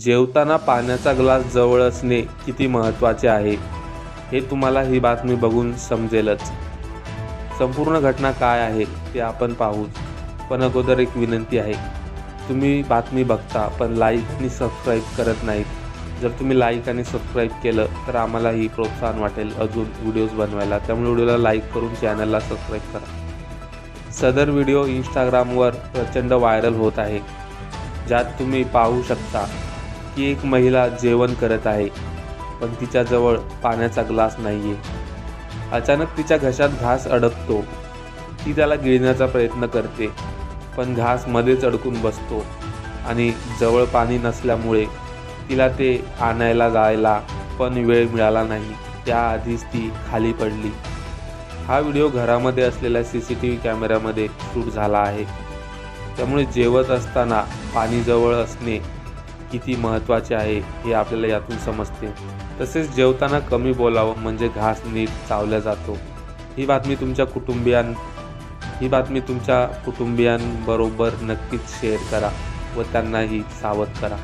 जेवताना पाण्याचा ग्लास जवळ असणे किती महत्त्वाचे आहे हे तुम्हाला ही बातमी बघून समजेलच. संपूर्ण घटना काय आहे ते आपण पाहूच. पण अगोदर एक विनंती आहे. तुम्ही बातमी बघता पण लाईक आणि सबस्क्राईब करत नाहीत. जर तुम्ही लाईक आणि सबस्क्राईब केलं तर आम्हालाही प्रोत्साहन वाटेल अजून व्हिडिओज बनवायला. त्यामुळे व्हिडिओला लाईक करून चॅनलला सबस्क्राईब करा. सदर व्हिडिओ इंस्टाग्रामवर प्रचंड व्हायरल होत आहे. ज्यात तुम्ही पाहू शकता की एक महिला जेवण करत आहे पण तिच्याजवळ पाण्याचा ग्लास नाही आहे अचानक तिच्या घशात घास अडकतो. ती त्याला गिळण्याचा प्रयत्न करते पण घास मध्येच अडकून बसतो आणि जवळ पाणी नसल्यामुळे तिला ते आणायला जायला पण वेळ मिळाला नाही. त्याआधीच ती खाली पडली. हा व्हिडिओ घरामध्ये असलेल्या सी सी टी व्ही कॅमेऱ्यामध्ये शूट झाला आहे. त्यामुळे जेवत असताना पाणी जवळ असणे किती महत्त्वाचे आहे हे आपल्याला यातून समजते. तसेच जेवताना कमी बोलावं म्हणजे घास नीट चावला जातो. ही बातमी तुमच्या कुटुंबियां ही बातमी तुमच्या कुटुंबियांबरोबर नक्कीच शेअर करा व त्यांनाही सावध करा.